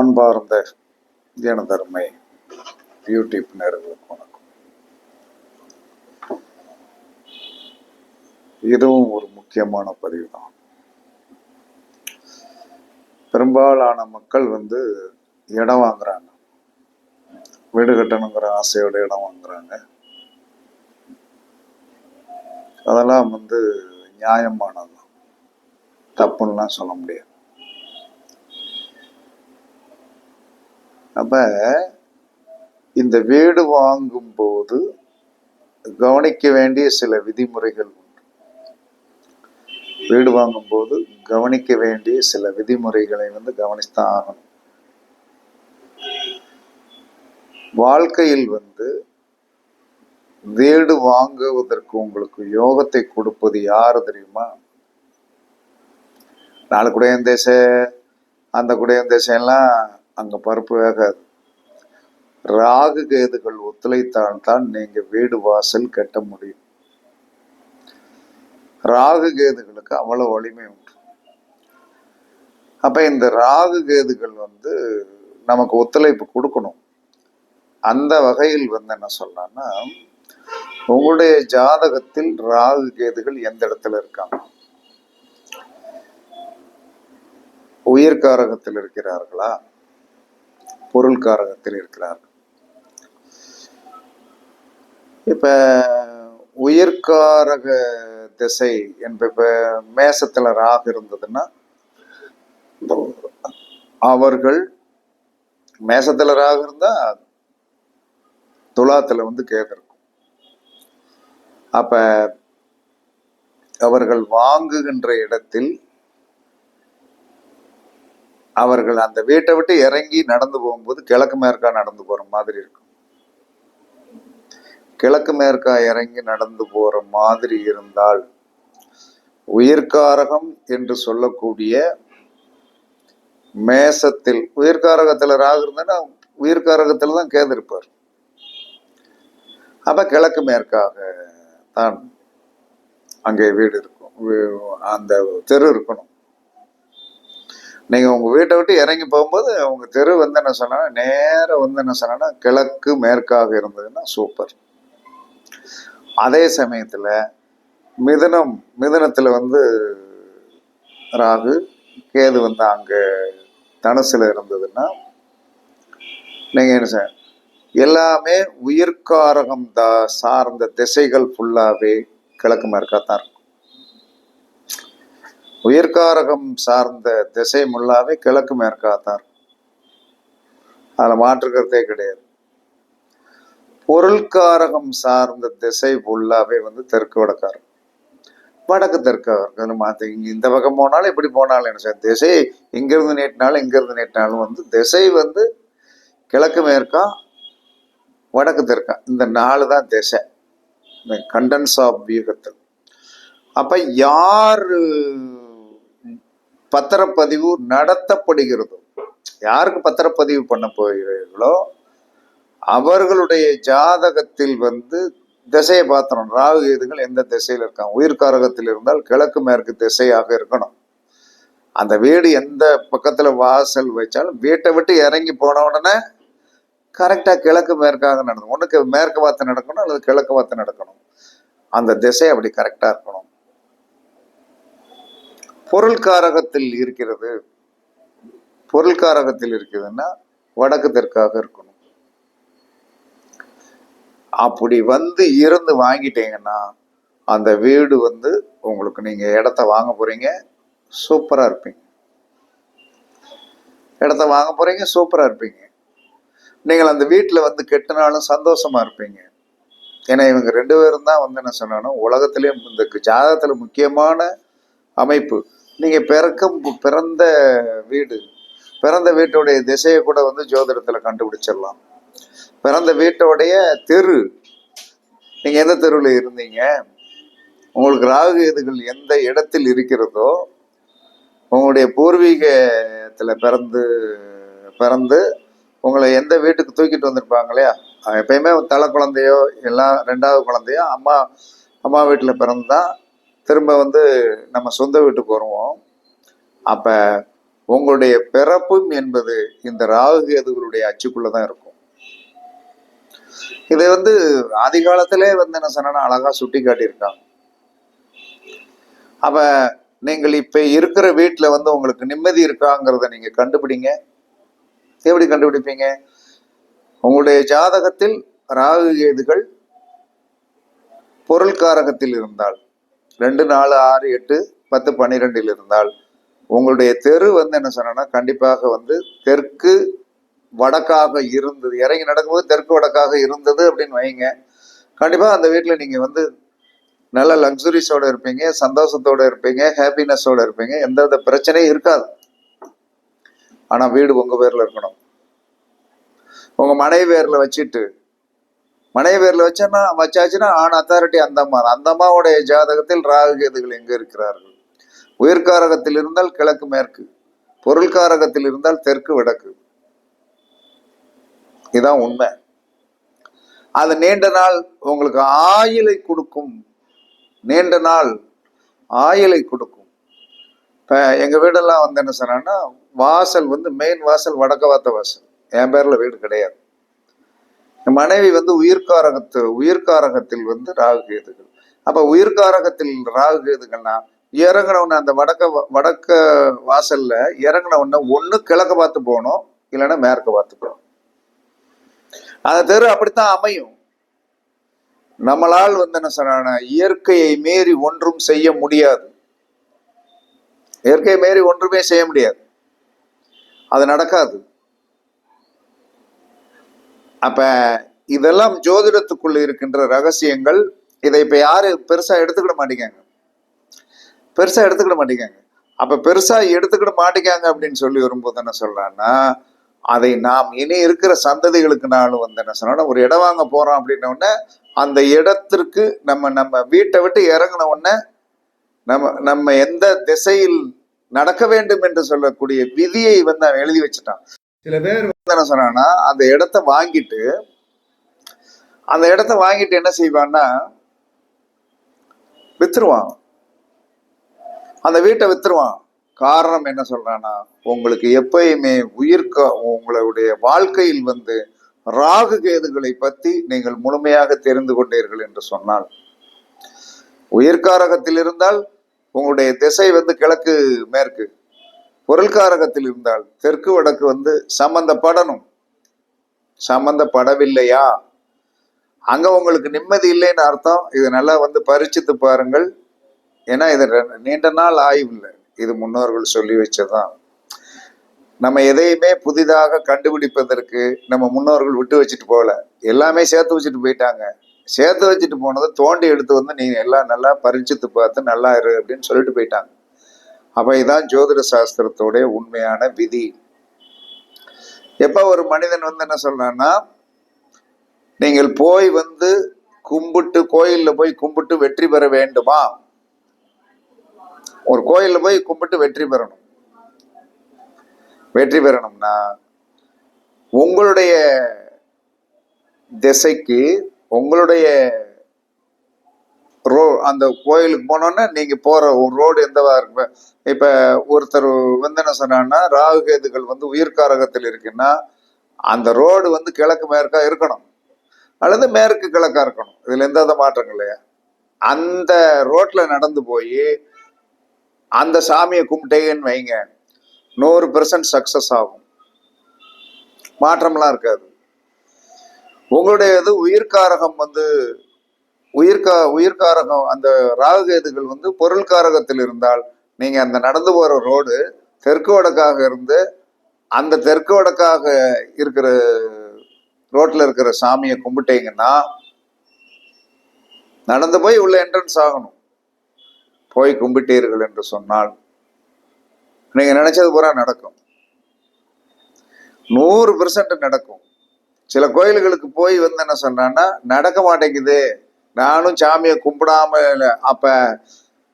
பண்பார்ந்த தினதர்மை YouTube நேர்களுக்கு வணக்கம். இதுவும் ஒரு முக்கியமான பதிவு தான் பெரும்பாலான மக்கள் வந்து இடம் வாங்குறாங்க. வீடு கட்டணுங்கிற ஆசையோட இடம் வாங்குறாங்க. அதெல்லாம் வந்து நியாயமானது தப்புன்னுலாம் சொல்ல முடியாது. அப்ப இந்த வீடு வாங்கும் போது கவனிக்க வேண்டிய சில விதிமுறைகள் உண்டு. வீடு வாங்கும் போது கவனிக்க வேண்டிய சில விதிமுறைகளை வந்து கவனித்தான் ஆகணும். வாழ்க்கையில் வந்து வீடு வாங்குவதற்கு உங்களுக்கு யோகத்தை கொடுப்பது யாரு தெரியுமா? நாலு குடையன் தேச அந்த குடையன் தேசம் எல்லாம் அங்க பருப்பு வேகாது ராகு கேதுகள் ஒத்துழைத்தால் தான் நீங்கள் வீடு வாசல் கட்ட முடியும். ராகு கேதுகளுக்கு அவ்வளவு வலிமை உண்டு. அப்ப இந்த ராகு கேதுகள் வந்து நமக்கு ஒத்துழைப்பு கொடுக்கணும். அந்த வகையில் வந்து என்ன சொல்லலாம்னா உங்களுடைய ஜாதகத்தில் ராகு கேதுகள் எந்த இடத்துல இருக்காங்க? உயிர்காரகத்தில் இருக்கிறார்களா? பொருள்காரகத்தில் இருக்கிறார்கள். இப்ப உயிர்காரக திசை என்ப இப்ப மேசத்துல ராகு இருந்ததுன்னா அவர்கள் மேசத்துல ராகு இருந்தா துலாத்துல வந்து கேது இருக்கும். அப்ப அவர்கள் வாங்குகின்ற இடத்தில் அவர்கள் அந்த வீட்டை விட்டு இறங்கி நடந்து போகும்போது கிழக்கு மேற்கா நடந்து போற மாதிரி இருக்கும். கிழக்கு மேற்கா இறங்கி நடந்து போற மாதிரி இருந்தால் உயிர்காரகம் என்று சொல்லக்கூடிய மேசத்தில் உயிர்காரகத்துல ராகு இருந்ததுன்னா உயிர்காரகத்துல தான் கேது இருப்பார். அப்ப கிழக்கு மேற்காக தான் அங்கே வீடு இருக்கும். அந்த தெரு இருக்கணும். நீங்கள் உங்கள் வீட்டை விட்டு இறங்கி போகும்போது உங்கள் தெரு வந்து என்ன சொன்னா நேராக வந்து என்ன சொன்னா கிழக்கு மேற்காக இருந்ததுன்னா சூப்பர் அதே சமயத்தில் மிதனம் மிதனத்தில் வந்து ராகு கேது வந்து அங்கே தனசில் இருந்ததுன்னா நீங்கள் என்ன சார் எல்லாமே உயிர்காரகம் தா சார்ந்த திசைகள் ஃபுல்லாகவே கிழக்கு மேற்காக தான் இருக்கும். உயிர்காரகம் சார்ந்த திசை முல்லாவே கிழக்கு மேற்காத்தார். அதில் மாற்றுக்கிறதே கிடையாது. பொருள்காரகம் சார்ந்த திசை ஃபுல்லாகவே வந்து தெற்கு வடக்காரம் வடக்கு தெற்காக மாற்றி இந்த பக்கம் போனாலும் எப்படி போனாலும் என்ன செய்ய திசை இங்கிருந்து நீட்டினாலும் இங்கிருந்து நீட்டினாலும் வந்து திசை வந்து கிழக்கு மேற்கா வடக்கு தெற்கா. இந்த நாலு தான் திசை. இந்த கண்டன்ஸ் ஆஃப் வியூகத்தில். அப்போ யார் பத்திரப்பதிவு நடத்தப்படுகிறது. யாருக்கு பத்திரப்பதிவு பண்ண போகிறீர்களோ அவர்களுடைய ஜாதகத்தில் வந்து திசையை பார்த்தணும் ராகு கேதுகள் எந்த திசையில் இருக்காங்க? உயிர்காரகத்தில் இருந்தால் கிழக்கு மேற்கு திசையாக இருக்கணும். அந்த வீடு எந்த பக்கத்தில் வாசல் வச்சாலும் வீட்டை விட்டு இறங்கி போன உடனே கரெக்டாக கிழக்கு மேற்காக நடக்கும். ஒன்றுக்கு மேற்கு பார்த்து நடக்கணும் அல்லது கிழக்கு பார்த்து நடக்கணும். அந்த திசை அப்படி கரெக்டாக இருக்கணும். பொருள்காரகத்தில் இருக்கிறது. பொருள்காரகத்தில் இருக்குதுன்னா வடக்கு தெற்காக இருக்கணும். அப்படி வந்து இருந்து வாங்கிட்டீங்கன்னா அந்த வீடு வந்து உங்களுக்கு நீங்க இடத்த வாங்க போறீங்க சூப்பரா இருப்பீங்க. இடத்த வாங்க போறீங்க சூப்பரா இருப்பீங்க. நீங்கள் அந்த வீட்டில் வந்து கெட்டினாலும் சந்தோஷமா இருப்பீங்க. ஏன்னா இவங்க ரெண்டு பேரும் தான் வந்து என்ன சொன்னாலும் உலகத்திலேயும் இந்த ஜாதகத்தில் முக்கியமான அமைப்பு நீங்க பிறக்கும் பிறந்த வீடு பிறந்த வீட்டுடைய திசையை கூட வந்து ஜோதிடத்துல கண்டுபிடிச்சிடலாம். பிறந்த வீட்டோடைய தெரு. நீங்க எந்த தெருவில் இருந்தீங்க? உங்களுக்கு ராகு எதுகள் எந்த இடத்தில் இருக்கிறதோ உங்களுடைய பூர்வீகத்துல பிறந்து பிறந்து உங்களை எந்த வீட்டுக்கு தூக்கிட்டு வந்திருப்பாங்க இல்லையா? எப்பயுமே தலை குழந்தையோ எல்லாம் ரெண்டாவது குழந்தையோ அம்மா அம்மா வீட்டில் பிறந்தா திரும்ப வந்து நம்ம சொந்த வீட்டுக்கு வருவோம். அப்போ உங்களுடைய பிறப்பும் என்பது இந்த ராகு கேதுகளுடைய அச்சுக்குள்ளே தான் இருக்கும். இதை வந்து ஆதி காலத்திலே வந்து என்ன சொன்னா அழகா சுட்டி காட்டியிருக்காங்க. அப்ப நீங்கள் இப்ப இருக்கிற வீட்டில் வந்து உங்களுக்கு நிம்மதி இருக்காங்கிறத நீங்க கண்டுபிடிங்க. எப்படி கண்டுபிடிப்பீங்க? உங்களுடைய ஜாதகத்தில் ராகு கேதுகள் பொருள்காரகத்தில் இருந்தால். ரெண்டு நாலு ஆறு எட்டு பத்து பன்னிரெண்டில் இருந்தால் உங்களுடைய தெரு வந்து என்ன சொன்னா கண்டிப்பாக வந்து தெற்கு வடக்காக இருந்தது. இறங்கி நடக்கும்போது தெற்கு வடக்காக இருந்தது அப்படின்னு வைங்க. கண்டிப்பாக அந்த வீட்டில் நீங்கள் வந்து நல்ல லக்ஸுரிஸோடு இருப்பீங்க சந்தோஷத்தோடு இருப்பீங்க ஹாப்பினஸோடு இருப்பீங்க. எந்தவித பிரச்சனையும் இருக்காது. ஆனால் வீடு உங்கள் பேரில் இருக்கணும். உங்கள் மனைவி பேரில் வச்சுட்டு மனைவி பேரில் வச்சேன்னா வச்சாச்சுன்னா ஆண் அத்தாரிட்டி அந்த அம்மா அந்த அம்மாவுடைய ஜாதகத்தில் ராகு கேதுகள் எங்கே இருக்கிறார்கள்? உயிர்காரகத்தில் இருந்தால் கிழக்கு மேற்கு. பொருள்காரகத்தில் இருந்தால் தெற்கு வடக்கு. இதுதான் உண்மை. அது நீண்ட நாள் உங்களுக்கு ஆயிலை கொடுக்கும். நீண்ட நாள் ஆயிலை கொடுக்கும். இப்போ எங்கள் வீடெல்லாம் வந்து என்ன சொன்னான்னா வாசல் வந்து மெயின் வாசல் வடக்க வாத்த வாசல். என் பேரில் வீடு கிடையாது. மனைவி வந்து உயிர்காரகத்து உயிர்காரகத்தில் வந்து ராகு கேதுகள். அப்போ உயிர்காரகத்தில் ராகு கேதுகள்னா இறங்கினவுடனே அந்த வடக்க வ- வடக்க வாசல்ல இறங்கின உடனே ஒன்று கிழக்க பார்த்து போகணும் இல்லைன்னா மேற்க பார்த்து போகணும். அந்த தெரு அப்படித்தான் அமையும். நம்மளால் வந்து என்ன சொன்ன இயற்கையை மீறி ஒன்றும் செய்ய முடியாது. இயற்கையை மீறி ஒன்றுமே செய்ய முடியாது. அது நடக்காது. அப்ப இதெல்லாம் ஜோதிடத்துக்குள்ள இருக்கின்ற ரகசியங்கள் இதை இப்ப யாரு பெருசா எடுத்துக்கிட மாட்டேங்காங்க. பெருசா எடுத்துக்கிட மாட்டேங்காங்க. அப்ப பெருசா எடுத்துக்கிட மாட்டேங்காங்க அப்படின்னு சொல்லி வரும்போது என்ன சொல்றான்னா அதை நாம் இனி இருக்கிற சந்ததிகளுக்குனாலும் வந்து என்ன சொன்னா ஒரு இடம் வாங்க போறோம் அப்படின்ன உடனே அந்த இடத்திற்கு நம்ம நம்ம வீட்டை விட்டு இறங்கின உடனே நம்ம நம்ம எந்த திசையில் நடக்க வேண்டும் என்று சொல்லக்கூடிய விதியை வந்து அவன் எழுதி வச்சுட்டான். சில பேர் என்ன சொன்னான்னா அந்த இடத்த வாங்கிட்டு அந்த இடத்த வாங்கிட்டு என்ன செய்வான்னா வித்துருவான். அந்த வீட்டை வித்துருவான். காரணம் என்ன சொல்றான்னா உங்களுக்கு எப்பயுமே உயிர்க்க உங்களுடைய வாழ்க்கையில் வந்து ராகு கேதுகளை பத்தி நீங்கள் முழுமையாக தெரிந்து கொண்டீர்கள் என்று சொன்னால் உயிர்காரகத்தில் இருந்தால் உங்களுடைய திசை வந்து கிழக்கு மேற்கு. பொருள்காரகத்தில் இருந்தால் தெற்கு வடக்கு வந்து சம்பந்தப்படணும். சம்பந்தப்படவில்லையா? அங்க உங்களுக்கு நிம்மதி இல்லைன்னு அர்த்தம். இது நல்லா வந்து பரிச்சித்து பாருங்கள். ஏன்னா இது நீண்ட நாள் ஆய்வு இல்லை இது முன்னோர்கள் சொல்லி வச்சதுதான். நம்ம எதையுமே புதிதாக கண்டுபிடிப்பதற்கு நம்ம முன்னோர்கள் விட்டு வச்சுட்டு போகல. எல்லாமே சேர்த்து வச்சுட்டு போயிட்டாங்க. சேர்த்து வச்சுட்டு போனதை தோண்டி எடுத்து வந்து நீ எல்லாம் நல்லா பரிச்சித்து பார்த்து நல்லா இரு அப்படின்னு சொல்லிட்டு போயிட்டாங்க. அவைதான் ஜோதிட சாஸ்திரத்தோடைய உண்மையான விதி. எப்ப ஒரு மனிதன் வந்து என்ன சொல்றான்னா நீங்கள் போய் வந்து கும்பிட்டு கோயில்ல போய் கும்பிட்டு வெற்றி பெற வேண்டுமா? ஒரு கோயில்ல போய் கும்பிட்டு வெற்றி பெறணும். வெற்றி பெறணும்னா உங்களுடைய திசைக்கு உங்களுடைய ரோ அந்த கோயிலுக்கு போனோன்னா நீங்க போற ரோடு எந்தவா இருக்கு இப்ப ஒருத்தர் வந்து என்ன சொன்னான்னா ராகு கேதுகள் வந்து உயிர்காரகத்தில் இருக்குன்னா அந்த ரோடு வந்து கிழக்கு மேற்கா இருக்கணும். அல்லது மேற்கு கிழக்கா இருக்கணும். இதுல எந்த மாற்றங்கள் இல்லையா? அந்த ரோட்ல நடந்து போய் அந்த சாமியை கும்பிட்டேன்னு வைங்க நூறு பெர்சன்ட் சக்சஸ் ஆகும். மாற்றம்லாம் இருக்காது. உங்களுடைய இது உயிர்காரகம் வந்து உயிர்கா உயிர்காரகம் அந்த ராகுகேதுகள் வந்து பொருள்காரகத்தில் இருந்தால் நீங்க அந்த நடந்து போற ரோடு தெற்கு வடக்காக இருந்து அந்த தெற்கு வடக்காக இருக்கிற ரோட்ல இருக்கிற சாமியை கும்பிட்டீங்கன்னா நடந்து போய் உள்ள என்ட்ரன்ஸ் ஆகணும். போய் கும்பிட்டீர்கள் என்று சொன்னால் நீங்க நினைச்சது பூரா நடக்கும். நூறு பெர்சன்ட் நடக்கும். சில கோயில்களுக்கு போய் வந்து என்ன சொன்னான்னா நடக்க மாட்டேங்குது. நானும் சாமியை கும்பிடாம அப்ப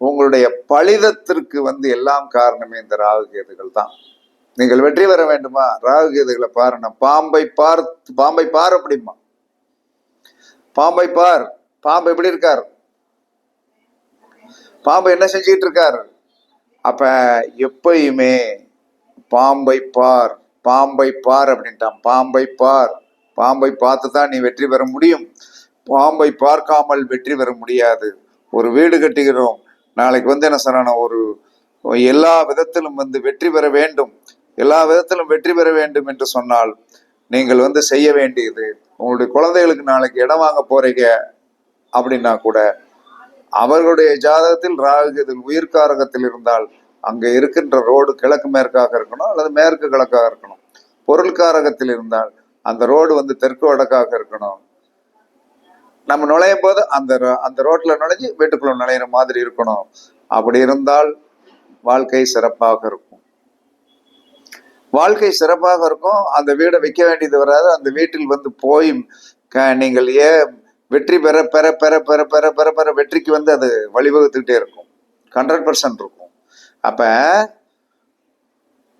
உங்களுடைய பழிதத்திற்கு வந்து எல்லாம் காரணமே இந்த ராகு கேதுகள் தான். நீங்கள் வெற்றி பெற வேண்டுமா? ராகு கேதுகளை பாருங்க பாம்பை பார் பாம்பை பார் அப்படிமா பாம்பை பார். பாம்பு எப்படி இருக்கார்? பாம்பு என்ன செஞ்சுக்கிட்டு இருக்கார்? அப்ப எப்பயுமே பாம்பை பார். பாம்பை பார் அப்படின்ட்டான். பாம்பை பார். பாம்பை பார்த்து தான் நீ வெற்றி பெற முடியும். பாம்பை பார்க்காமல் வெற்றி பெற முடியாது. ஒரு வீடு கட்டுகிறோம். நாளைக்கு வந்து என்ன சொன்னா ஒரு எல்லா விதத்திலும் வந்து வெற்றி பெற வேண்டும். எல்லா விதத்திலும் வெற்றி பெற வேண்டும் என்று சொன்னால் நீங்கள் வந்து செய்ய வேண்டியது உங்களுடைய குழந்தைகளுக்கு நாளைக்கு இடம் வாங்க போறீங்க அப்படின்னா கூட அவர்களுடைய ஜாதகத்தில் ராகுகதில் உயிர்காரகத்தில் இருந்தால் அங்கே இருக்கின்ற ரோடு கிழக்கு மேற்காக இருக்கணும் அல்லது மேற்கு கிழக்காக இருக்கணும். பொருள்காரகத்தில் இருந்தால் அந்த ரோடு வந்து தெற்கு வடக்காக இருக்கணும். நம்ம நுழையும் போது அந்த அந்த ரோட்ல நுழைஞ்சு வீட்டுக்குள்ள நுழையிற மாதிரி இருக்கணும். அப்படி இருந்தால் வாழ்க்கை சிறப்பாக இருக்கும். வாழ்க்கை சிறப்பாக இருக்கும். அந்த வீடை விற்க வேண்டியது வராது. அந்த வீட்டில் வந்து போய் க- நீங்கள் ஏன் வெற்றி பெற பெற பெற பெற பெற பெற பெற வெற்றிக்கு வந்து அது வழிவகுத்துக்கிட்டே இருக்கும். ஹண்ட்ரட் பர்சன்ட் இருக்கும். அப்ப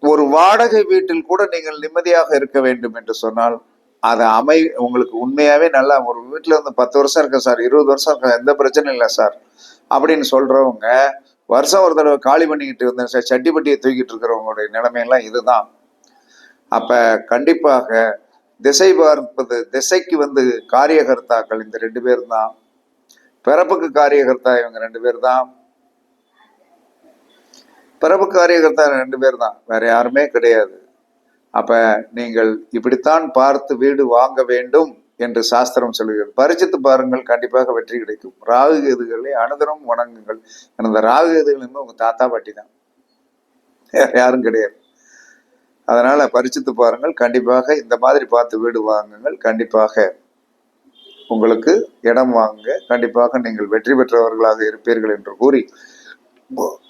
ஒரு வாடகை வீட்டில் கூட நீங்கள் நிம்மதியாக இருக்க வேண்டும் என்று சொன்னால் அதை அமை உங்களுக்கு உண்மையாவே நல்லா ஒரு வீட்டில் வந்து பத்து வருஷம் இருக்கு சார் இருபது வருஷம் இருக்கு எந்த பிரச்சனையும் இல்லை சார் அப்படின்னு சொல்றவங்க வருஷம் ஒரு தடவை காலி பண்ணிக்கிட்டு இருந்தேன் சார் சட்டிப்பட்டியை தூக்கிட்டு இருக்கிறவங்களுடைய நிலைமையெல்லாம் இதுதான். அப்ப கண்டிப்பாக திசை பார்ப்பது திசைக்கு வந்து காரியகர்த்தாக்கள் இந்த ரெண்டு பேர் தான் பிறப்புக்கு காரியகர்த்தா இவங்க ரெண்டு பேர் தான் பிறப்பு காரியகர்த்தா ரெண்டு பேர் தான் வேற யாருமே கிடையாது. அப்ப நீங்கள் இப்படித்தான் பார்த்து வீடு வாங்க வேண்டும் என்று சாஸ்திரம் சொல்கிறது. பரிச்சித்து பாருங்கள் கண்டிப்பாக வெற்றி கிடைக்கும். ராகு கேதுகளை அனுதனம் வணங்குங்கள். அந்த ராகு கேதுகள் உங்க தாத்தா பாட்டி தான். வேற யாரும் கிடையாது. அதனால பரிச்சித்து பாருங்கள். கண்டிப்பாக இந்த மாதிரி பார்த்து வீடு வாங்குங்கள். கண்டிப்பாக உங்களுக்கு இடம் வாங்க. கண்டிப்பாக நீங்கள் வெற்றி பெற்றவர்களாக இருப்பீர்கள் என்று கூறி